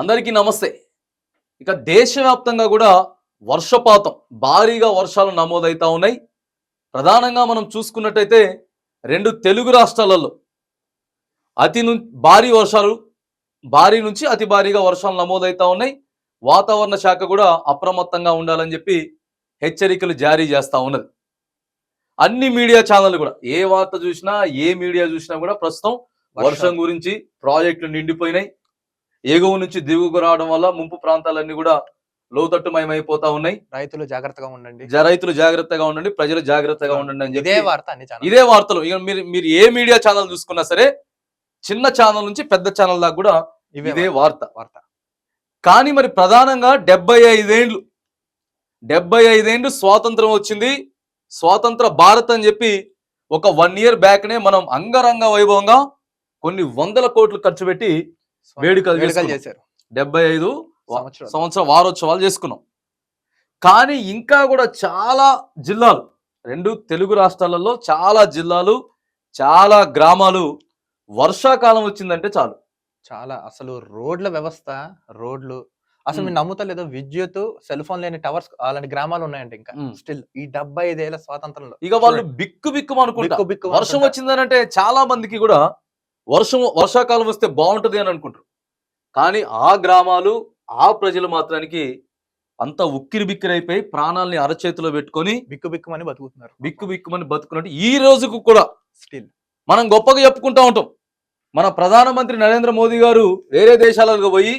అందరికీ నమస్తే. ఇక దేశవ్యాప్తంగా కూడా వర్షపాతం భారీగా వర్షాలు నమోదవుతా ఉన్నాయి. ప్రధానంగా మనం చూసుకున్నట్టయితే రెండు తెలుగు రాష్ట్రాలలో అతి ను భారీ వర్షాలు భారీ నుంచి అతి భారీగా వర్షాలు నమోదవుతా ఉన్నాయి. వాతావరణ శాఖ కూడా అప్రమత్తంగా ఉండాలని చెప్పి హెచ్చరికలు జారీ చేస్తా ఉన్నది. అన్ని మీడియా ఛానళ్ళు కూడా ఏ వార్త చూసినా ఏ మీడియా చూసినా కూడా ప్రస్తుతం వర్షం గురించి ప్రాజెక్టులు నిండిపోయినాయి. ఎగువ నుంచి దిగువకు రావడం వల్ల ముంపు ప్రాంతాలన్నీ కూడా లోతట్టుమయమైపోతా ఉన్నాయి. రైతులు జాగ్రత్తగా ఉండండి. రైతులు జాగ్రత్తగా ఉండండి ప్రజలు జాగ్రత్తగా ఉండండి అని ఇదే చెప్పి వార్త ఇదే వార్తలు. ఇక మీరు మీరు ఏ మీడియా ఛానల్ చూసుకున్నా సరే చిన్న ఛానల్ నుంచి పెద్ద ఛానల్ దాకా కూడా ఇవే ఇదే వార్త. వార్త. కానీ మరి ప్రధానంగా డెబ్బై ఐదేండ్లు డెబ్బై ఐదేండ్లు స్వాతంత్రం వచ్చింది. స్వాతంత్ర భారత్ అని చెప్పి ఒక వన్ ఇయర్ బ్యాక్నే మనం అంగరంగ వైభవంగా కొన్ని వందల కోట్లు ఖర్చు పెట్టి వేడుకలు వేడుకలు. చేశారు డెబ్బై ఐదు. సంవత్సర వారోత్సవాలు చేసుకున్నాం కానీ ఇంకా కూడా చాలా జిల్లాలు రెండు తెలుగు రాష్ట్రాలలో చాలా జిల్లాలు చాలా గ్రామాలు వర్షాకాలం వచ్చిందంటే చాలు చాలా అసలు రోడ్ల వ్యవస్థ రోడ్లు అసలు. మీరు నమ్ముతలేదో విద్యుత్ సెల్ ఫోన్ లేని టవర్స్ అలాంటి గ్రామాలు ఉన్నాయంట ఇంకా. స్టిల్ ఈ డెబ్బై ఐదేళ్ళ స్వాతంత్రంలో ఇక వాళ్ళు బిక్కు బిక్కు అనుకుంటా బిక్కు బిక్కు వర్షం. వచ్చిందనంటే చాలా మందికి కూడా వర్షం వర్షాకాలం వస్తే బాగుంటది అని అనుకుంటారు. కానీ ఆ గ్రామాలు ఆ ప్రజలు మాత్రానికి అంత ఉక్కిరి బిక్కిరైపోయి ప్రాణాలని అరచేతిలో పెట్టుకొని బిక్కు బిక్కుమని బతుకుతున్నారు. బిక్కు బిక్కుమని బతుకున్నట్టు ఈ రోజుకు కూడా స్టిల్ మనం గొప్పగా చెప్పుకుంటా ఉంటాం. మన ప్రధానమంత్రి నరేంద్ర మోదీ గారు వేరే దేశాలకు పోయి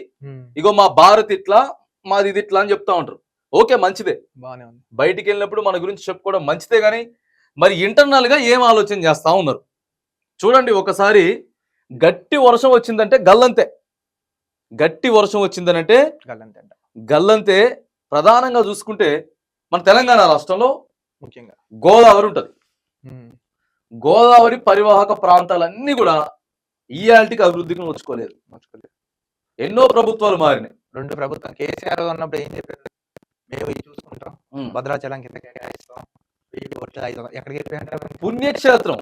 ఇగో మా భారత్ ఇట్లా మాది ఇది ఇట్లా అని చెప్తా ఉంటారు. ఓకే మంచిదే. బాగానే ఉంది. బయటికి వెళ్ళినప్పుడు మన గురించి చెప్పుకోవడం మంచిదే కానీ మరి ఇంటర్నల్గా ఏం ఆలోచన చేస్తా ఉన్నారు? చూడండి ఒకసారి గట్టి వర్షం వచ్చిందంటే గల్లంతే. గట్టి వర్షం వచ్చిందనంటే గల్లంతే అంట. గల్లంతే ప్రధానంగా చూసుకుంటే మన తెలంగాణ రాష్ట్రంలో ముఖ్యంగా. గోదావరి ఉంటది. గోదావరి పరివాహక ప్రాంతాలన్నీ కూడా ఈయాల్టికి అభివృద్ధికి నోచుకోలేదు. ఎన్నో ప్రభుత్వాలు మారినాయి. రెండు ప్రభుత్వం. కేసీఆర్ ఉన్నప్పుడు ఏం చెప్పారు? మేము ఇది చూసుకుంటాం. భద్రాచలం కింద. ఎక్కడికి పుణ్యక్షేత్రం.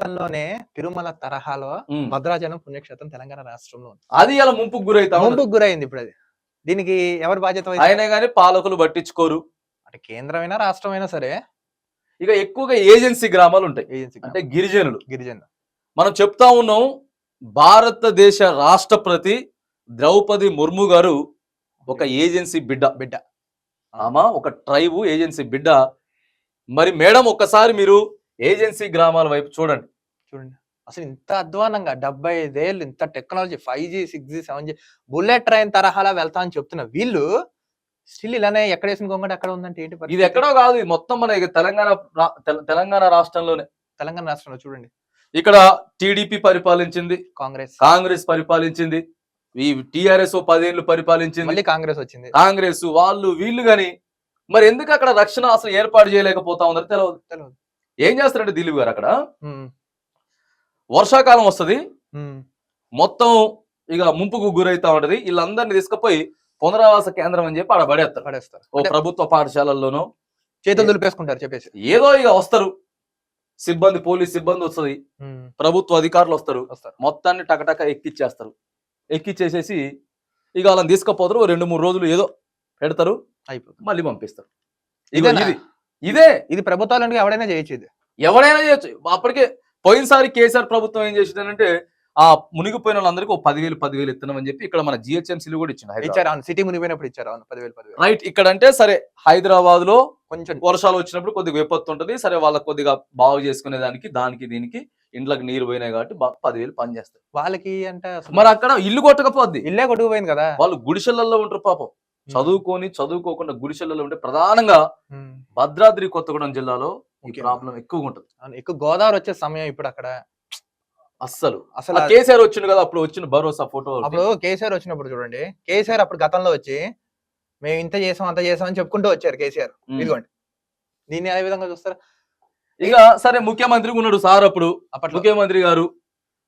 దేశంలోనే తిరుమల తరహాలో. భద్రాచలం పుణ్యక్షేత్రం తెలంగాణ రాష్ట్రంలో ఉంది. అది ఇలా ముంపుకు గురైతా. ముందుకు గురైంది ఇప్పుడు అది. దీనికి ఎవరు బాధ్యత? అయినా కానీ పాలకులు పట్టించుకోరు. అంటే కేంద్రమైనా రాష్ట్రమైనా సరే ఇక ఎక్కువగా ఏజెన్సీ గ్రామాలు ఉంటాయి. ఏజెన్సీ అంటే గిరిజనులు. గిరిజన మనం చెప్తా ఉన్నాం భారతదేశ రాష్ట్రపతి ద్రౌపది ముర్ము గారు ఒక ఏజెన్సీ బిడ్డ. బిడ్డ. ఆమా ఒక ట్రైబు ఏజెన్సీ బిడ్డ. మరి మేడం ఒక్కసారి మీరు ఏజెన్సీ గ్రామాల వైపు చూడండి. చూడండి. అసలు ఇంత అధ్వానంగా డెబ్బై ఐదేళ్ళు ఇంత technology five G six G seven G bullet train తరహాలా వెళ్తా అని చెప్తున్న వీళ్ళు స్టిల్ ఇలానే ఎక్కడ వేసిన గొంగట అక్కడ ఉందంటే ఏంటి ఇది? ఎక్కడో కాదు ఇది మొత్తం మన తెలంగాణ తెలంగాణ రాష్ట్రంలోనే. తెలంగాణ రాష్ట్రంలో చూడండి. ఇక్కడ టీడీపీ పరిపాలించింది కాంగ్రెస్. కాంగ్రెస్ పరిపాలించింది ఈ టిఆర్ఎస్ పదేళ్ళు పరిపాలించింది. మళ్ళీ కాంగ్రెస్ వచ్చింది. కాంగ్రెస్ వాళ్ళు వీళ్ళు గాని మరి ఎందుకు అక్కడ రక్షణ అసలు ఏర్పాటు చేయలేకపోతా ఉన్నారు తెలియదు తెలియదు ఏం చేస్తారంటే దిలీప్ గారు అక్కడ? వర్షాకాలం వస్తది. మొత్తం ఇక ముంపుకు గురైతా ఉంటది. వీళ్ళందరినీ తీసుకుపోయి పునరావాస కేంద్రం అని చెప్పి ఆడ పడేస్తారు పడేస్తారు. ఓ ప్రభుత్వ పాఠశాలల్లోనో. చేతులు దులిపేసుకుంటారు చెప్పేసి. ఏదో ఇక వస్తారు. సిబ్బంది పోలీస్ సిబ్బంది వస్తుంది. ప్రభుత్వ అధికారులు వస్తారు. మొత్తాన్ని టకటక ఎక్కిచ్చేస్తారు. ఎక్కిచ్చేసేసి ఇక వాళ్ళని తీసుకుపోతారు. రెండు మూడు రోజులు ఏదో పెడతారు. అయిపోతుంది. మళ్ళీ పంపిస్తారు? ఇది. ఇదే ఇది ప్రభుత్వాలు ఎవడైనా చేయొచ్చు ఇది. ఎవరైనా చేయొచ్చు. అప్పటికే పోయినసారి కేసీఆర్ ప్రభుత్వం ఏం చేసిందంటే ఆ మునిగిపోయిన వాళ్ళందరికీ ఒక పదివేలు పదివేలు ఇస్తున్నామని చెప్పి ఇక్కడ మన జిహెచ్ఎంసీలు కూడా ఇచ్చింది హైదరాబాద్. ఇచ్చారు. అవును సిటీ మునిగిపోయినప్పుడు ఇచ్చారు. అవును పదివేలు పదివేలు. రైట్ ఇక్కడ అంటే సరే హైదరాబాద్లో కొంచెం వర్షాలు వచ్చినప్పుడు కొద్దిగా విపత్తు ఉంటుంది. సరే వాళ్ళకి కొద్దిగా బాగు చేసుకునే దానికి దానికి దీనికి ఇంట్లోకి నీరు పోయినాయి కాబట్టి పదివేలు పని చేస్తారు వాళ్ళకి అంటే మరి అక్కడ ఇల్లు కొట్టకపోద్ది. ఇల్లే కొట్టుకుపోయింది కదా. వాళ్ళు గుడిసెలలో ఉంటారు పాపం. చదువుకొని చదువుకోకుండా గుడిసెలలో ఉంటే ప్రధానంగా. భద్రాద్రి కొత్తగూడెం జిల్లాలో ఈ. ప్రాబ్లం ఎక్కువగా ఉంటుంది. ఎక్కువ గోదావరి వచ్చే సమయం ఇప్పుడు అక్కడ. అస్సలు. అసలు కేసీఆర్ వచ్చిండు కదా అప్పుడు వచ్చిన భరోసా ఫోటో అప్పుడు కేసీఆర్ వచ్చినప్పుడు చూడండి. కేసీఆర్ అప్పుడు గతంలో వచ్చి మేము ఇంత చేసాం అంత చేసాం అని చెప్పుకుంటూ వచ్చారు కేసీఆర్. ఇదిగోండి. దీన్ని ఏ విధంగా చూస్తారు? ఇక సరే ముఖ్యమంత్రి ఉన్నాడు సార్ అప్పుడు. అప్పట్లో. ముఖ్యమంత్రి గారు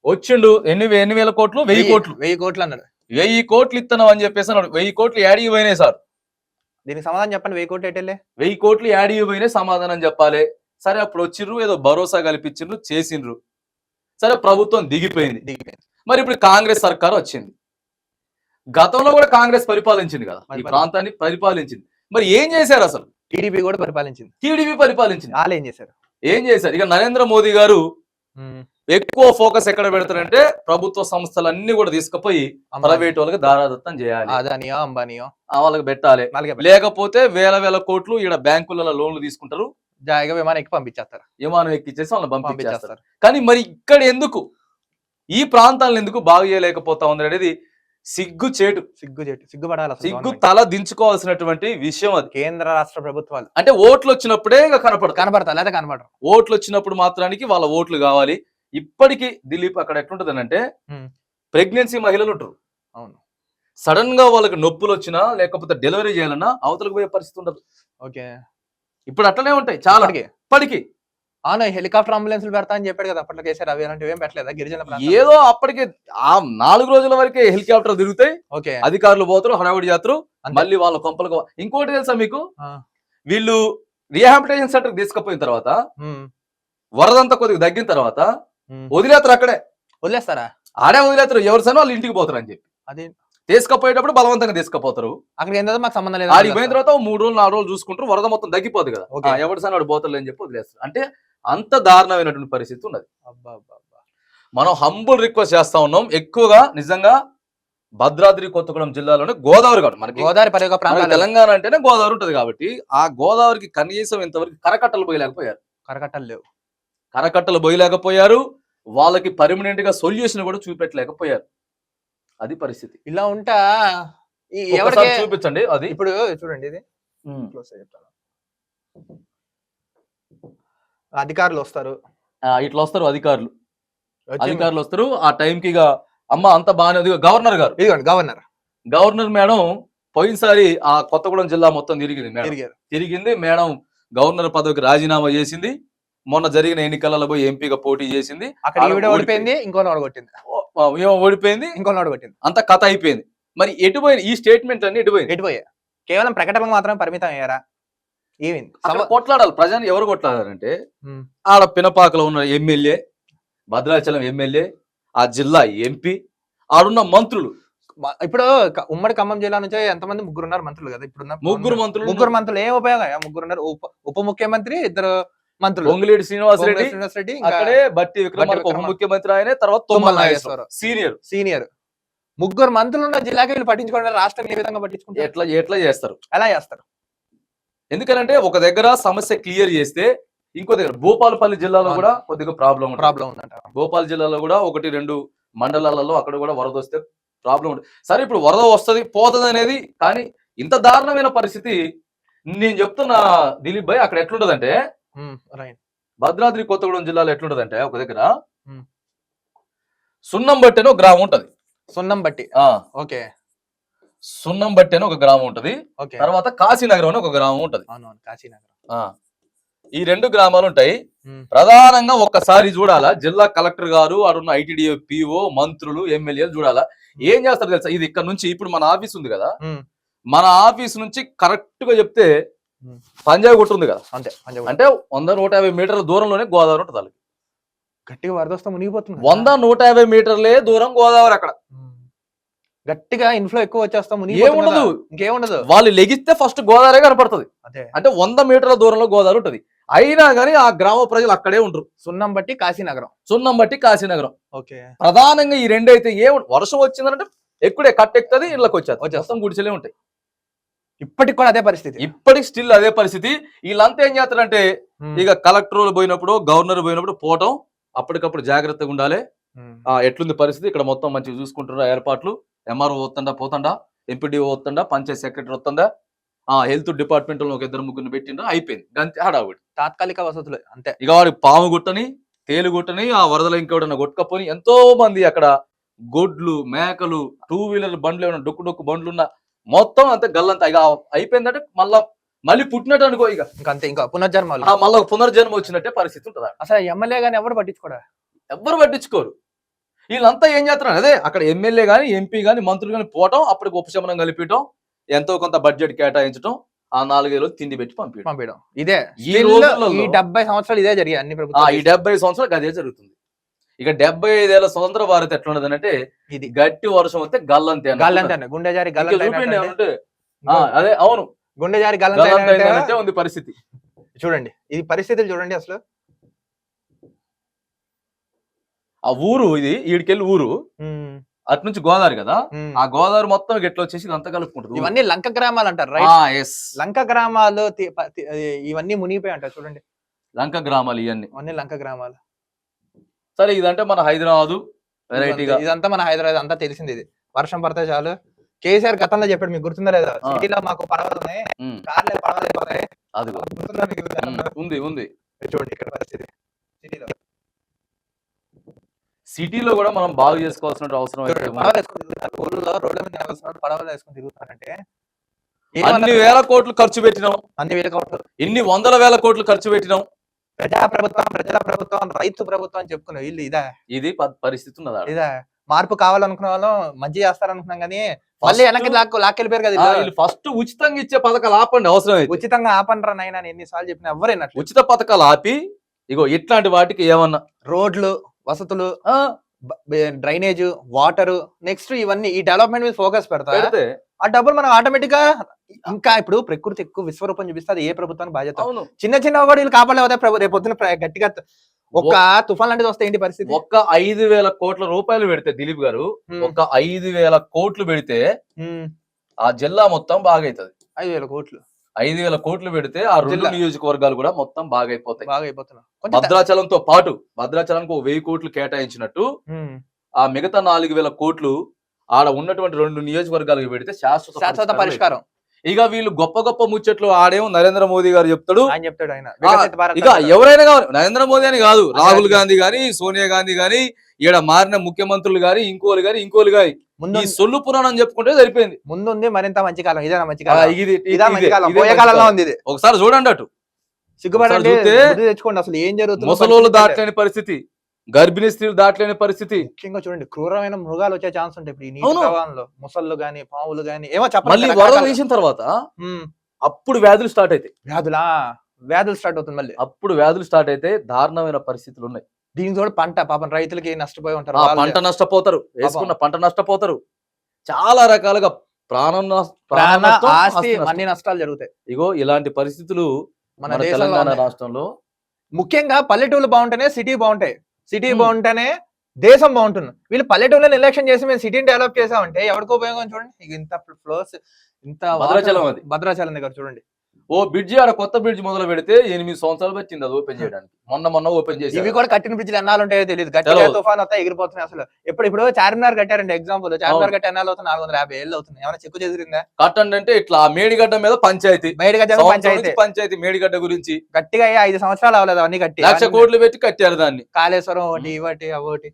వచ్చిండు. ఎన్ని ఎన్ని వేల కోట్లు? వెయ్యి కోట్లు. వెయ్యి కోట్లు అన్నాడు. వెయ్యి కోట్లు ఇస్తున్నాం అని చెప్పేసి అన్నాడు. వెయ్యి కోట్లు యాడికి పోయినాయి సార్. దీనికి సమాధానం చెప్పండి వెయ్యి కోట్లు ఎట్టెళ్ళే వెయ్యి కోట్లు యాడికి పోయినాయి సమాధానం చెప్పాలి. సరే అప్పుడు వచ్చిర్రు ఏదో భరోసా కల్పించిండ్రు చేసిండ్రు. సరే ప్రభుత్వం దిగిపోయింది. దిగిపోయింది. మరి ఇప్పుడు కాంగ్రెస్ సర్కార్ వచ్చింది. గతంలో కూడా కాంగ్రెస్ పరిపాలించింది కదా. ఈ. ప్రాంతాన్ని పరిపాలించింది. మరి ఏం చేశారు అసలు? టీడీపీ కూడా పరిపాలించింది. టీడీపీ పరిపాలించింది. వాళ్ళు ఏం చేశారు? ఏం చేశారు? ఇక నరేంద్ర మోదీ గారు ఎక్కువ ఫోకస్ ఎక్కడ పెడతారంటే ప్రభుత్వ సంస్థలన్నీ కూడా తీసుకుపోయి. ప్రైవేట్ వాళ్ళకి దారాదత్తం చేయాలి. అదానియో అంబానియో? ఆ వాళ్ళకి పెట్టాలి. లేకపోతే వేల వేల కోట్లు ఈడ బ్యాంకులలో లోన్లు తీసుకుంటారు. జాయిగా విమానం ఎక్కి పంపించేస్తారు. విమానం ఎక్కిచ్చేసి వాళ్ళని పంపించేస్తారు. కానీ మరి ఇక్కడ ఎందుకు? ఈ ప్రాంతాలను ఎందుకు బాగు చేయలేకపోతా ఉంది అనేది సిగ్గు చేటు. సిగ్గు చెట్టు సిగ్గుపడాలి సిగ్గు. తల దించుకోవాల్సినటువంటి విషయం అది. కేంద్ర రాష్ట్ర ప్రభుత్వాలు. అంటే ఓట్లు వచ్చినప్పుడే ఇక కనపడతాయి. కనబడతా లేదా కనబడరు ఓట్లు వచ్చినప్పుడు మాత్రానికి వాళ్ళ ఓట్లు కావాలి. ఇప్పటికీ దిలీప్ అక్కడ ఎట్లుంటది అంటే. ప్రెగ్నెన్సీ మహిళలు ఉంటారు. అవును. సడన్గా వాళ్ళకి నొప్పులు వచ్చినా లేకపోతే డెలివరీ చేయాలన్నా అవతలకు పోయే పరిస్థితి ఉండదు. ఓకే. ఇప్పుడు అట్లనే ఉంటాయి చాలా. ఇప్పటికి. అవును హెలికాప్టర్ అంబులెన్స్లు పెడతా అని చెప్పాడు కదా అప్పట్లో కేసీఆర్ అవి అలాంటివి ఏం పెట్టలేదా? గిరిజన? ఏదో అప్పటికి ఆ నాలుగు రోజుల వరకే హెలికాప్టర్ తిరుగుతాయి ఓకే. అధికారులు పోతారు హడావిడి చేస్తారు. మళ్ళీ వాళ్ళ కొంపలకు ఇంకోటి తెలుసా మీకు. వీళ్ళు రీహాబిలిటేషన్ సెంటర్ తీసుకుపోయిన తర్వాత వరదంతా కొద్దిగా తగ్గిన తర్వాత. వదిలేస్తారు అక్కడే. వదిలేస్తారా? ఆడే వదిలేస్తారు ఎవరు సరే వాళ్ళు ఇంటికి పోతారు అని చెప్పి. అది తీసుకుపోయేటప్పుడు బలవంతంగా తీసుకుపోతారు. అక్కడికి ఏందో మాకు సంబంధం లేదు ఆడికి పోయిన తర్వాత మూడు రోజులు నాలుగు రోజులు చూసుకుంటారు వరద మొత్తం తగ్గిపోదు కదా. ఎవడు సరే వాడు పోతారు అని చెప్పి వదిలేస్తారు. అంటే అంత దారుణమైనటువంటి పరిస్థితి ఉన్నది. మనం హంబుల్ రిక్వెస్ట్ చేస్తా ఉన్నాం. ఎక్కువగా నిజంగా భద్రాద్రి కొత్తగూడెం జిల్లాలోనే గోదావరి కాబట్టి మనకి గోదావరి పరిగ మనకి ప్రాంతాలు. తెలంగాణ అంటేనే గోదావరి ఉంటది కాబట్టి ఆ గోదావరికి కనీసం ఇంతవరకు కరకట్టలు పోయలేకపోయారు. కరకట్టలు లేవు. కరకట్టలు పోయలేకపోయారు. వాళ్ళకి పర్మనెంట్గా సొల్యూషన్ కూడా చూపెట్టలేకపోయారు. అది పరిస్థితి. ఇలా ఉంటా చూపించండి అది. ఇప్పుడు చూడండి ఇది. క్లోజ్ చెప్తాను. అధికారులు వస్తారు. ఇట్లా వస్తారు అధికారులు. అధికారులు వస్తారు. ఆ టైంకి ఇక అమ్మ అంత బాగానే గవర్నర్ గారు. ఇదిగోండి గవర్నర్. గవర్నర్ మేడం పోయినసారి ఆ కొత్తగూడెం జిల్లా మొత్తం తిరిగింది మేడం. తిరిగింది. మేడం గవర్నర్ పదవికి రాజీనామా చేసింది. మొన్న జరిగిన ఎన్నికలలో పోయి ఎంపీగా పోటీ చేసింది. అక్కడ ఓడిపోయింది. ఇంకో ఓడగొట్టింది ఏమో ఓడిపోయింది. ఇంకో ఓడగొట్టింది అంత కథ అయిపోయింది. మరి ఎటుపోయింది ఈ స్టేట్మెంట్ అన్ని ఎటుపోయింది ఎటుపోయా కేవలం ప్రకటనలకు మాత్రమే పరిమితం అయ్యారా? ఏమైంది కొట్లాడాలి. ప్రజాని ఎవరు కొట్లాడారంటే ఆడ పినపాకలో ఉన్న ఎమ్మెల్యే భద్రాచలం ఎమ్మెల్యే ఆ జిల్లా ఎంపీ ఆడున్న మంత్రులు. ఇప్పుడు ఉమ్మడి ఖమ్మం జిల్లా నుంచి ఎంతమంది ముగ్గురు ఉన్నారు మంత్రులు కదా? ఇప్పుడు ముగ్గురు మంత్రులు ముగ్గురు మంత్రులు. ఏం ఉపయోగం ముగ్గురు ఉన్నారు? ఉప ముఖ్యమంత్రి ఇద్దరు మంత్రులు. పొంగులేటి శ్రీనివాస్ రెడ్డి శ్రీనివాస్ రెడ్డి అక్కడే బట్టి విక్రమార్క ఉప. ముఖ్యమంత్రి ఆయనే తర్వాత తుమ్మల. నాగేశ్వరరావు. సీనియర్. సీనియర్. ముగ్గురు మంత్రులు ఉన్న జిల్లాకి వీళ్ళు పట్టించుకోవడం రాష్ట్రం ఏ విధంగా పట్టించుకుంటారు? ఎట్లా ఎట్లా చేస్తారు? ఎలా చేస్తారు? ఎందుకంటే ఒక దగ్గర సమస్య క్లియర్ చేస్తే ఇంకో దగ్గర భూపాలపల్లి జిల్లాలో. కూడా కొద్దిగా ప్రాబ్లం ప్రాబ్లం ఉందంట. భోపాల్ జిల్లాలో కూడా ఒకటి రెండు మండలాలలో అక్కడ కూడా వరద వస్తే ప్రాబ్లం ఉంటుంది. సరే ఇప్పుడు వరద వస్తది పోతుంది అనేది కానీ ఇంత దారుణమైన పరిస్థితి నేను చెప్తున్న దిలీప్ భాయ్ అక్కడ ఎట్లుంటదంటే భద్రాద్రి కొత్తగూడెం జిల్లాలో ఎట్లుంటదంటే ఒక దగ్గర. సున్నం బట్టి అని ఒక గ్రామం ఉంటది. సున్నం బట్టి. ఆ. ఓకే. సున్నం బట్టి అని ఒక గ్రామం ఉంటది. తర్వాత కాశీనగరం అని ఒక గ్రామం ఉంటది. ఈ రెండు గ్రామాలు ఉంటాయి. ప్రధానంగా ఒక్కసారి చూడాలా జిల్లా కలెక్టర్ గారు ఆడున్న ఐటీడీఏ పిఓ మంత్రులు ఎమ్మెల్యేలు చూడాలా. ఏం చేస్తారు తెలుసా? ఇది ఇక్కడ నుంచి ఇప్పుడు మన ఆఫీస్ ఉంది కదా. మన ఆఫీస్ నుంచి కరెక్ట్గా చెప్తే. పంజాబ్ గుట్ట ఉంది కదా. అంతే అంటే వంద నూట యాభై మీటర్ల దూరంలోనే గోదావరి ఉంటుంది వాళ్ళకి. గట్టిగా వరద వస్తే మునిగిపోతుంది. వంద నూట యాభై మీటర్లే దూరం గోదావరి అక్కడ. గట్టిగా ఇన్ఫ్లో ఎక్కువ వచ్చేస్తాం ఏముండదు. ఇంకేముండదు. వాళ్ళు లెగిస్తే ఫస్ట్ గోదావరి కనపడుతుంది అదే. అంటే వంద మీటర్ల దూరంలో గోదావరి ఉంటుంది. అయినా కానీ ఆ గ్రామ ప్రజలు అక్కడే ఉంటారు సున్నం బట్టి కాశీనగరం. సున్నం బట్టి కాశీనగరం. ఓకే. ప్రధానంగా ఈ రెండు అయితే ఏ వర్షం వచ్చిందంటే ఎక్కుడే కట్టెక్కుతుంది ఇళ్ళకి వచ్చేది వచ్చేస్తాం. గుడిసెలే ఉంటాయి. ఇప్పటికి కూడా అదే పరిస్థితి. ఇప్పటికి స్టిల్ అదే పరిస్థితి. వీళ్ళంతా ఏం చేస్తారంటే ఇక కలెక్టర్ పోయినప్పుడు గవర్నర్ పోయినప్పుడు పోవటం అప్పటికప్పుడు జాగ్రత్తగా ఉండాలి. ఎట్లుంది పరిస్థితి? ఇక్కడ మొత్తం మంచిగా చూసుకుంటున్నారు ఏర్పాట్లు. ఎంఆర్ఓ వస్తుందా? పోతుండా ఎంపీడీఓ వస్తుందా? పంచాయత్ సెక్రటరీ వస్తుందా? ఆ హెల్త్ డిపార్ట్మెంట్లో ఒక ఇద్దరు ముగ్గురు పెట్టిండ్రా అయిపోయింది. గంతే హడావుడి. తాత్కాలిక వసతులు అంతే. ఇక వాడికి పాము గుట్టని తేలు గుట్టని ఆ వరదలో ఇంకెవడన్నా కొట్టుకపోని ఎంతో మంది అక్కడ గొడ్లు మేకలు టూ వీలర్ బండ్లు ఏమైనా డొక్కు డొక్కు బండ్లు ఉన్న మొత్తం అంతే గల్లంతా. ఇక అయిపోయిందంటే మళ్ళా మళ్ళీ పుట్టినట్టు అనుకో ఇక. ఇంకా అంతే ఇంకా పునర్జన్మలు. ఆ మళ్ళా పునర్జన్మ వచ్చినట్టే పరిస్థితి ఉంటుంది. అసలు ఎమ్మెల్యే గాని ఎవరు పట్టించుకోడా? ఎవ్వరు పట్టించుకోరు. వీళ్ళంతా ఏం చేస్తున్నారు? అదే అక్కడ ఎమ్మెల్యే గాని ఎంపీ గాని మంత్రులు గాని పోవటం అప్పటికి ఉపశమనం కలిపించడం ఎంతో కొంత బడ్జెట్ కేటాయించడం ఆ నాలుగేళ్ళు తిండి పెట్టి పంపించడం పంపించడం. ఇదే. ఈ ఈ డెబ్బై సంవత్సరాలు ఇదే జరిగాయి అన్ని ప్రభుత్వాలు ఈ డెబ్బై సంవత్సరాలకు అదే జరుగుతుంది. ఇక డెబ్బై ఐదేళ్ళ స్వతంత్ర భారత్ ఎట్లా ఉండదు అంటే ఇది. గట్టి వర్షం వస్తే గల్లంతే గల్లంత. గుండె జారి అదే అవును. గుండె జారి గల్లంత ఉంది పరిస్థితి. చూడండి. ఇది పరిస్థితులు చూడండి అసలు. ఆ ఊరు ఇది ఈడికెళ్ళి ఊరు. అటు నుంచి గోదావరి కదా. ఆ గోదావరి మొత్తం ఇట్లా వచ్చేసి ఇదంతా కలుపుకుంటుంది. ఇవన్నీ లంక గ్రామాలు అంటారు ఎస్ లంక గ్రామాలు ఇవన్నీ మునిగిపోయి అంటారు చూడండి. లంక గ్రామాలు ఇవన్నీ. ఇవన్నీ లంక గ్రామాలు. సరే ఇదంటే మన హైదరాబాదు వెరైటీగా. ఇదంతా- మన హైదరాబాద్ అంతా తెలిసింది ఇది. వర్షం పడితే చాలు. కేసీఆర్ గతంలో చెప్పాడు మీకు గుర్తుందా లేదా. సిటీలో మాకు పడవలు ఉన్నాయి. కార్లే అయిపోతాయి గతంలో? ఉంది ఉంది. చూడండి ఇక్కడ పరిస్థితి. సిటీలో కూడా మనం బాగు చేసుకోవాల్సిన అవసరం అయితే ఊళ్ళో రోడ్ల మీద పడవలు వేసుకొని అన్ని వేల కోట్లు ఖర్చు పెట్టినాం. అన్ని వేల కోట్లు. ఇన్ని వందల వేల కోట్లు ఖర్చు పెట్టినాం. ప్రజా ప్రభుత్వం ప్రజల ప్రభుత్వం రైతు ప్రభుత్వం అని చెప్పుకున్నాం వీళ్ళు ఇదా? ఇది పరిస్థితి ఉన్నది. ఇదా? మార్పు కావాలనుకున్న వాళ్ళం మంచి చేస్తారనుకున్నాం కానీ మళ్ళీ వెనక్కి లాక్కు లాక్కెళ్ళిపోయారు కదా వీళ్ళు. ఫస్ట్ ఉచితంగా ఇచ్చే పథకాలు ఆపండి అవసరం ఉచితంగా ఆపండ్రా నైనా అని ఎన్నిసార్లు చెప్పినా ఎవరైనట్లు ఉచిత పథకాలు ఆపి ఇగో ఇట్లాంటి వాటికి ఏమన్నా రోడ్లు వసతులు ఆ, డ్రైనేజ్ వాటర్ నెక్స్ట్ ఇవన్నీ ఈ డెవలప్మెంట్ మీద ఫోకస్ పెడతా పెడితే ఆ డబ్బులు మనం ఆటోమేటిక్గా ఇంకా ఇప్పుడు ప్రకృతి ఎక్కువ విశ్వరూపం చూపిస్తే ఏ ప్రభుత్వానికి బాధ్యత? చిన్న చిన్న కూడా వీళ్ళు కాపాడలేకపోతే ప్రభు రేపు పొద్దున ప్ర- గట్టిగా ఒక తుఫాన్ లాంటిది వస్తే ఏంటి పరిస్థితి? ఒక్క ఐదు వేల కోట్ల రూపాయలు పెడితే దిలీప్ గారు ఒక ఐదు వేల కోట్లు పెడితే ఆ జిల్లా మొత్తం బాగైతది. ఐదు వేల కోట్లు. ఐదు వేల కోట్లు పెడితే ఆ రెండు. నియోజకవర్గాలు కూడా మొత్తం బాగైపోతాయి. బాగా అయిపోతున్నాం కొంచెం త- భద్రాచలంతో పాటు భద్రాచలంకి ఒక వెయ్యి కోట్లు కేటాయించినట్టు ఆ మిగతా నాలుగు వేల కోట్లు ఆడ ఉన్నటువంటి రెండు నియోజకవర్గాలకు పెడితే శాశ్వత శాశ్వత పరిష్కారం ఇక వీళ్ళు గొప్ప గొప్ప ముచ్చట్లు ఆడేమో నరేంద్ర మోదీ గారు చెప్తాడు. ఆయన చెప్తాడు ఆయన. ఇక. ఎవరైనా కావాలి. నరేంద్ర మోదీ అని కాదు రాహుల్. గాంధీ గాని సోనియా గాంధీ గాని ఈడ మారిన ముఖ్యమంత్రులు గాని ఇంకోలు గాని ఇంకోలు గాని ముందు ఈ సొల్లు పురాణం చెప్పుకుంటే సరిపోయింది. ముందుంది మరింత మంచి కాలం మంచి ఇది మంచి కాలం ఇదే పోయే మంచి కాలంలో కాలం. ఉంది ఇది. ఒకసారి చూడండి అటు. సిగ్గుపడండి తెచ్చుకోండి అసలు ఏం జరుగుతుంది ముసలోళ్ళు దాటలేని పరిస్థితి గర్భిణీ స్త్రీలు దాటలేని పరిస్థితి. ముఖ్యంగా చూడండి క్రూరమైన మృగాలు వచ్చే ఛాన్స్ ఉంటాయి ఇప్పుడు ఈ నీటి ముసళ్ళు గాని పాములు గాని ఏమో చెప్పండి వరద వేసిన తర్వాత అప్పుడు వ్యాధులు స్టార్ట్ అవుతాయి వ్యాధులా? వ్యాధులు స్టార్ట్ అవుతుంది మళ్ళీ. అప్పుడు వ్యాధులు స్టార్ట్ అయితే దారుణమైన పరిస్థితులు ఉన్నాయి. దీనికి కూడా పంట పాపం రైతులకి నష్టపోయి ఉంటారు. పంట నష్టపోతారు వేసుకున్న పంట నష్టపోతారు చాలా రకాలుగా ప్రాణం ప్రాణ ఆస్తి. అన్ని నష్టాలు జరుగుతాయి ఇగో ఇలాంటి పరిస్థితులు మన తెలంగాణ. రాష్ట్రంలో ముఖ్యంగా పల్లెటూళ్ళు బాగుంటేనే సిటీ బాగుంటాయి సిటీ. బాగుంటేనే దేశం బాగుంటుంది వీళ్ళు పల్లెటూళ్ళని ఎలక్షన్ చేసి మేము సిటీని డెవలప్ చేసామంటే ఎవరికి ఉపయోగం చూడండి ఇంత ఫ్లోస్ ఇంత భద్రాచలం అది. భద్రాచలం దగ్గర చూడండి ఓ బ్రిడ్జి ఆడ కొత్త బ్రిడ్జ్ మొదలు పెడితే ఎనిమిది సంవత్సరాలు పెట్టింది అది ఓపెన్ చేయడానికి. మొన్న మొన్న ఓపెన్ చేసి ఇవి కూడా కట్టిన బ్రిడ్జ్లు ఎన్నాళ్ళు ఉంటాయో తెలియదు. గట్టిగా. తుఫాన్ వస్తా ఎగిరిపోతున్నాయి అసలు. ఇప్పుడు ఇప్పుడు చార్మినార్ కట్టారండి ఎగ్జాంపుల్. చార్మినార్. కట్టి ఎన్నాళ్ళు అవుతుంది? నాలుగు వందల యాభై ఏళ్ళు అవుతుంది. ఏమైనా చెక్కు చెదిరిందా? కట్టండి అంటే ఇట్లా మేడిగడ్డ మీద పంచాయతీ. సంవత్సరం పంచాయతీ. పంచాయతీ మేడిగడ్డ గురించి. గట్టిగా అయ్యి ఐదు సంవత్సరాలు అవ్వలేదు అవన్నీ కట్టి లక్ష కోట్లు పెట్టి కట్టారు దాన్ని. కాళేశ్వరం ఒకటి ఇవటి అవటి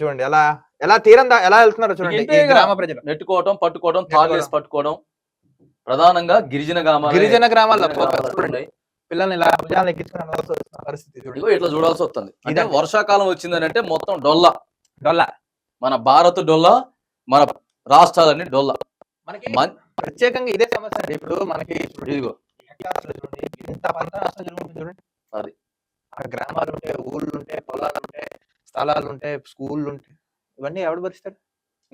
చూడండి ఎలా ఎలా తీరం ఎలా వెళ్తున్నారో చూడండి. గ్రామ ప్రజలు. నెట్టుకోవడం పట్టుకోవడం. తాళేసి పట్టుకోవడం. ప్రధానంగా గిరిజన గ్రామాలు. గిరిజన గ్రామాల్లో చూడండి. పిల్లల్ని ఇలా పరిస్థితి ఇట్లా చూడాల్సి వస్తుంది. అంటే. వర్షాకాలం వచ్చిందని అంటే మొత్తం డొల్ల. డొల్ల. మన భారత్ డొల్ల మన రాష్ట్రాలన్నీ డొల్ల. మనకి మన్- ప్రత్యేకంగా ఇదే సమస్య అండి. ఇప్పుడు మనకి ఇదిగో. ఎంత పంట నష్టం జరుగుతుంది చూడండి. అది. అక్కడ గ్రామాలు ఉంటాయి ఊళ్ళు ఉంటాయి పొలాలు ఉంటాయి స్థలాలు ఉంటాయి స్కూళ్ళు ఉంటాయి ఇవన్నీ ఎవడు భరిస్తాడు?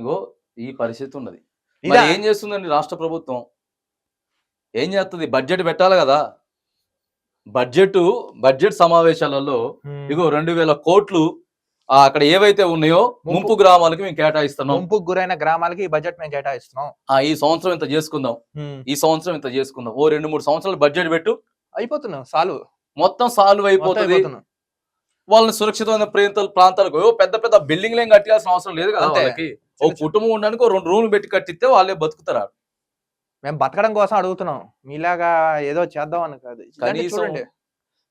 ఇగో ఈ పరిస్థితి ఉన్నది. ఏం చేస్తుందండి రాష్ట్ర ప్రభుత్వం? ఏం చేస్తుంది? బడ్జెట్ పెట్టాలి కదా. బడ్జెట్ బడ్జెట్ సమావేశాలలో. ఇగో రెండు వేల కోట్లు అక్కడ ఏవైతే ఉన్నాయో ముంపు- ముంపు గ్రామాలకి మేము కేటాయిస్తున్నాం. ముంపుకు గురైన గ్రామాలకి ఈ బడ్జెట్ మేము కేటాయిస్తున్నాం. ఈ సంవత్సరం ఇంత చేసుకుందాం. ఈ సంవత్సరం ఇంత చేసుకుందాం. ఓ రెండు మూడు సంవత్సరాలు బడ్జెట్ పెట్టు. అయిపోతున్నాం. సాల్వ్. మొత్తం సాల్వ్ అయిపోతుంది. వాళ్ళని సురక్షితమైన ప్రాంతాలు ప్రాంతాలకు ఓ పెద్ద పెద్ద బిల్డింగ్ ఏం కట్టాల్సిన అవసరం లేదు కదా. వాళ్ళకి. ఓ కుటుంబం ఉండడానికి రెండు రూమ్లు పెట్టి కట్టిస్తే వాళ్ళే బతుకుతారు మేము బతకడం కోసం అడుగుతున్నాం. మీలాగా ఏదో చేద్దాం అని కాదు. చూడండి.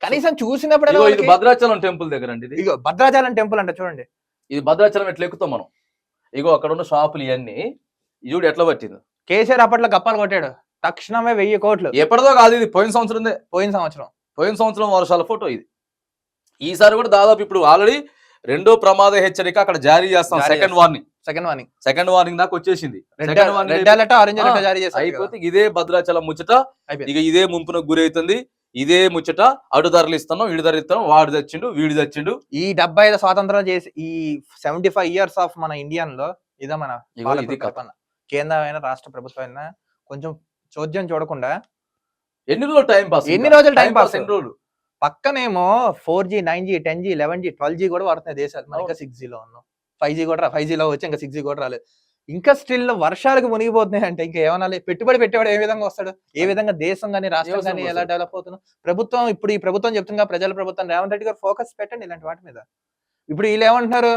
కనీసం చూసినప్పుడు ఇదిగో ఇది భద్రాచలం టెంపుల్ దగ్గర అండి ఇది. ఇగో భద్రాచలం టెంపుల్ అంటే చూడండి. ఇది భద్రాచలం ఎట్లా ఎక్కుతాం మనం? ఇగో అక్కడ ఉన్న షాపులు ఇవన్నీ ఇది చూడు ఎట్లా పట్టింది? కేసీఆర్ అప్పట్లో గప్పాలు కొట్టాడు. తక్షణమే వెయ్యి కోట్లు. ఎప్పటిదో కాదు ఇది. పోయిన సంవత్సరందే పోయిన సంవత్సరం. పోయిన సంవత్సరం వర్షాల ఫోటో ఇది. ఈసారి కూడా దాదాపు ఇప్పుడు ఆల్రెడీ రెండో ప్రమాద హెచ్చరిక అక్కడ జారీ చేస్తాం second. Warning. Second warning second warning దాకా వచ్చేసింది. Red second red warning alert orange alert ఆ, జారీ చేశారు అయిపోతే ఇదే భద్రాచలం ముచ్చట. ఇక ఇదే ముంపునకు గురవుతుంది ఇదే ముచ్చట అటు ధరలు ఇస్తున్నాం ఇటు ధరలు ఇస్తున్నాం. వాడు తెచ్చిండు వీడు తెచ్చిండు. ఈ డెబ్బై ఐదు స్వాతంత్రం చేసి ఈ సెవెంటీ ఫైవ్ ఇయర్స్ ఆఫ్ మన ఇండియన్లో ఇదే మన. కేంద్రమైన రాష్ట్ర ప్రభుత్వం కొంచెం చోద్యం చూడకుండా ఎన్ని రోజులు టైం పాస్ ఎన్ని? రోజులు టైం పాస్? ఎన్ని రోజులు? పక్కనేమో four G nine G ten G eleven G twelve G కూడా వాడుతున్నాయి దేశాలు. సిక్స్ జీలో ఉన్నాం. ఫైవ్ జీ కూడా ఫైవ్ జీలో వచ్చి ఇంకా సిక్స్ జీ కూడా రాలేదు. ఇంకా స్టిల్ వర్షాలకు మునిగిపోతున్నాయి అంటే ఇంకా ఏమనాలి? పెట్టుబడి పెట్టేవాడు ఏ విధంగా వస్తాడు? ఏ విధంగా దేశం కానీ రాష్ట్రం కానీ ఎలా? డెవలప్ అవుతున్నాం ప్రభుత్వం ఇప్పుడు ఈ ప్రభుత్వం చెప్తుందిగా ప్రజల ప్రభుత్వం. రేవంత్ రెడ్డి గారు ఫోకస్ పెట్టండి ఇలాంటి వాటి మీద. ఇప్పుడు వీళ్ళు ఏమంటున్నారు?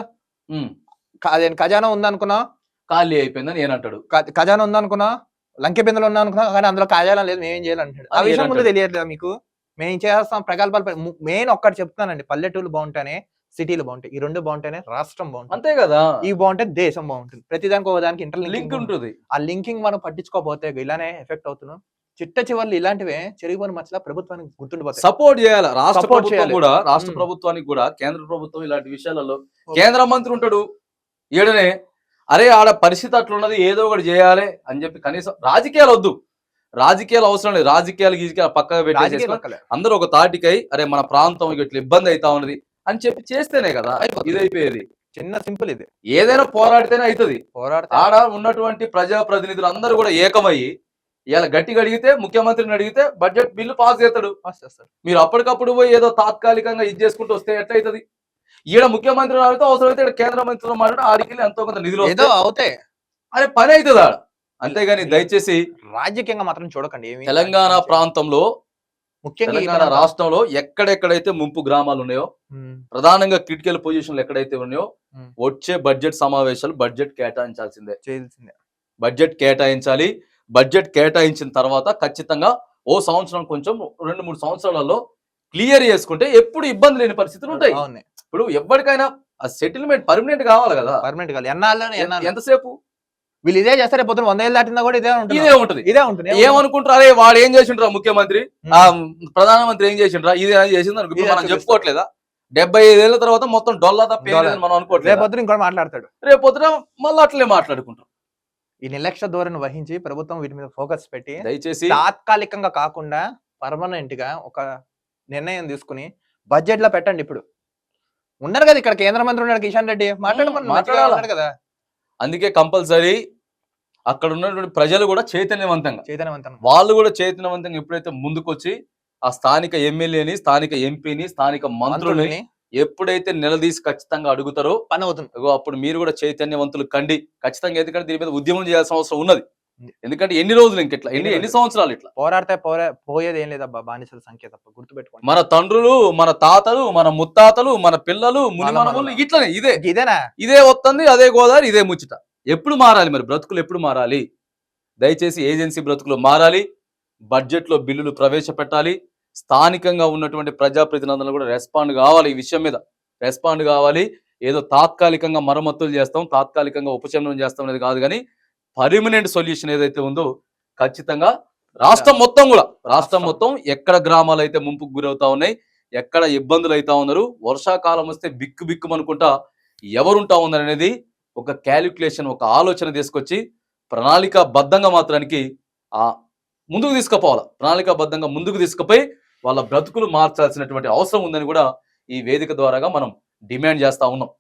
అదేంటి ఖజానా ఉందనుకున్నాం? ఖాళీ అయిపోయిందని నేను అంటాడు. క- ఖజానా ఉందనుకున్నా? లంకె బిందెలు ఉన్నా అనుకున్నా కానీ అందులో ఖజానా లేదు మేమేం చేయాలంటాడు ఆ విషయం ముందు ఏనంటాడు? తెలియట్లేదా మీకు? మేము చేస్తాం ప్రకల్పాలు మెయిన్ ఒక్కటి చెప్తున్నానండి పల్లెటూరు బాగుంటేనే. సిటీలు బాగుంటాయి. ఈ రెండు బాగుంటేనే రాష్ట్రం బాగుంటుంది. అంతే కదా. ఇవి బాగుంటే దేశం బాగుంటుంది. ప్రతి దానికి ఒక దానికి ఇంటర్ లింక్ ఉంటుంది. ఆ లింకింగ్ మనం పట్టించుకోకపోతే ఇలానే ఎఫెక్ట్ అవుతున్నాం. చిట్ట చివర్లు ఇలాంటివే చెరిగిపోయిన మచ్చలా ప్రభుత్వానికి గుర్తుండిపోతాయి. సపోర్ట్ చేయాలి. రాష్ట్ర ప్రభుత్వం. కూడా రాష్ట్ర. ప్రభుత్వానికి కూడా కేంద్ర ప్రభుత్వం ఇలాంటి విషయాలలో. కేంద్ర మంత్రి ఉంటాడు. ఈడనే అరే ఆడ పరిస్థితి అట్లున్నది ఏదో ఒకటి చేయాలి అని చెప్పి కనీసం రాజకీయాలు వద్దు. రాజకీయాలు అవసరం లేదు. రాజకీయాలు గీజకీయాలు పక్కగా పక్కలే. అందరూ ఒక తాటికై అరే మన ప్రాంతం ఇట్లా ఇబ్బంది అవుతా ఉన్నది. అని చెప్పి చేస్తేనే కదా అయిపోతుంది. ఇది అయిపోయేది చిన్న సింపుల్ ఇది. ఏదైనా పోరాడితేనే అవుతుంది పోరాడతా ఆడ ఉన్నటువంటి ప్రజా ప్రతినిధులు అందరూ కూడా ఏకమయ్యి ఇలా గట్టిగా అడిగితే ముఖ్యమంత్రిని అడిగితే బడ్జెట్ బిల్లు పాస్ చేస్తాడు. చేస్తాడు. మీరు అప్పటికప్పుడు పోయి ఏదో తాత్కాలికంగా ఇది చేసుకుంటూ వస్తే ఎట్లయితది? ఈడ ముఖ్యమంత్రి అడిగితే అవసరమైతే ఈడ కేంద్ర మంత్రితో మాట్లాడి ఆడికి ఎంతో కొంత నిధులు ఏదో. అవుతాయి అరే పని అవుతుంది ఆడ. అంతేగాని దయచేసి రాజకీయంగా మాత్రం చూడకండి తెలంగాణ ప్రాంతంలో ముఖ్యంగా తెలంగాణ. రాష్ట్రంలో ఎక్కడెక్కడైతే ముంపు గ్రామాలు ఉన్నాయో. ప్రధానంగా క్రిటికల్ పొజిషన్లు ఎక్కడైతే ఉన్నాయో. వచ్చే బడ్జెట్ సమావేశాలు బడ్జెట్ కేటాయించాల్సిందే. చేయాల్సిందే. బడ్జెట్ కేటాయించాలి. బడ్జెట్ కేటాయించిన తర్వాత ఖచ్చితంగా ఓ సంవత్సరం కొంచెం రెండు మూడు సంవత్సరాలలో క్లియర్ చేసుకుంటే ఎప్పుడు ఇబ్బంది లేని పరిస్థితులు ఉంటాయి. ఇప్పుడు ఎవరికైనా ఆ సెటిల్మెంట్ పర్మనెంట్ కావాలి కదా. పర్మనెంట్ ఎన్నాళ్ళు? ఎంతసేపు? వీళ్ళు ఇదే చేస్తారు పొద్దున వంద ఏళ్ళు దాటినా కూడా ఇదే ఉంటుంది? ఇదే ఉంటది. ఇదే ఉంటుంది? ఏమనుకుంటారు? అరే వాడు ఏం చేసిండ్రా ముఖ్యమంత్రి. ఆ ప్రధానమంత్రి ఏం చేసిండ్రా? ఇది చేసింది అనుకో? ఇప్పుడు ఇదే మనం. చెప్పుకోవట్లేదా? డెబ్బై ఐదేళ్ళ తర్వాత మొత్తం డొల్లా తప్ప మనం అనుకోవట్లేదు? పొద్దున ఇంకోటి మాట్లాడతాడు. రేపు పొద్దున మళ్ళీ అట్లే మాట్లాడుకుంటాం. ఈ నిర్లక్ష్య ధోరణి వహించి ప్రభుత్వం వీటి మీద ఫోకస్ పెట్టి దయచేసి తాత్కాలికంగా కాకుండా పర్మనెంట్గా ఒక నిర్ణయం తీసుకుని బడ్జెట్లో పెట్టండి ఇప్పుడు. ఉన్నారు కదా ఇక్కడ కేంద్ర మంత్రి ఉన్నాడు కిషన్ రెడ్డి. మాట్లాడమని మాట్లాడాలా? కదా. అందుకే కంపల్సరీ అక్కడ ఉన్నటువంటి ప్రజలు కూడా చైతన్యవంతంగా చైతన్యవంతం వాళ్ళు కూడా చైతన్యవంతంగా ఎప్పుడైతే ముందుకొచ్చి ఆ స్థానిక ఎమ్మెల్యేని స్థానిక ఎంపీని స్థానిక మంత్రుల్ని ఎప్పుడైతే నిలదీసి ఖచ్చితంగా అడుగుతారో పని అవుతుంది. అప్పుడు మీరు కూడా చైతన్యవంతులు కండి. ఖచ్చితంగా ఎందుకంటే దీని మీద ఉద్యమం చేయాల్సిన అవసరం ఉన్నది. ఎందుకంటే ఎన్ని రోజులు ఇంకెట్లా ఎన్ని ఎన్ని సంవత్సరాలు ఇట్లా? పోరాడితే పోరా పోయేది ఏం లేదబ్బా బానిసల సంఖ్య తప్ప గుర్తుపెట్టుకోండి. మన తండ్రులు మన తాతలు మన ముత్తాతలు మన పిల్లలు ముని మన మనములు మనవలు. ఇట్లనే ఇదే. ఇదేనా? ఇదే వస్తుంది అదే గోదావరి ఇదే ముచ్చట. ఎప్పుడు మారాలి మరి బ్రతుకులు ఎప్పుడు మారాలి? దయచేసి ఏజెన్సీ బ్రతుకులు మారాలి బడ్జెట్లో బిల్లులు ప్రవేశపెట్టాలి స్థానికంగా ఉన్నటువంటి ప్రజాప్రతినిధులు కూడా రెస్పాండ్ కావాలి ఈ విషయం మీద. రెస్పాండ్ కావాలి ఏదో తాత్కాలికంగా మరమ్మతులు చేస్తాం తాత్కాలికంగా ఉపశమనం చేస్తాం అనేది కాదు కానీ పర్మనెంట్ సొల్యూషన్ ఏదైతే ఉందో ఖచ్చితంగా రాష్ట్రం మొత్తం కూడా రాష్ట్రం. మొత్తం ఎక్కడ గ్రామాలు అయితే ముంపుకు గురవుతా ఉన్నాయి ఎక్కడ ఇబ్బందులు అవుతా ఉన్నారు వర్షాకాలం వస్తే బిక్కు బిక్కు అనుకుంటా ఎవరుంటా ఉన్నారు అనేది ఒక క్యాలిక్యులేషన్ ఒక ఆలోచన తీసుకొచ్చి ప్రణాళిక బద్ధంగా మాత్రానికి ఆ ముందుకు తీసుకుపోవాలి. ప్రణాళిక బద్ధంగా ముందుకు తీసుకుపోయి వాళ్ళ బ్రతుకులు మార్చాల్సినటువంటి అవసరం ఉందని కూడా ఈ వేదిక ద్వారాగా మనం డిమాండ్ చేస్తా ఉన్నాం.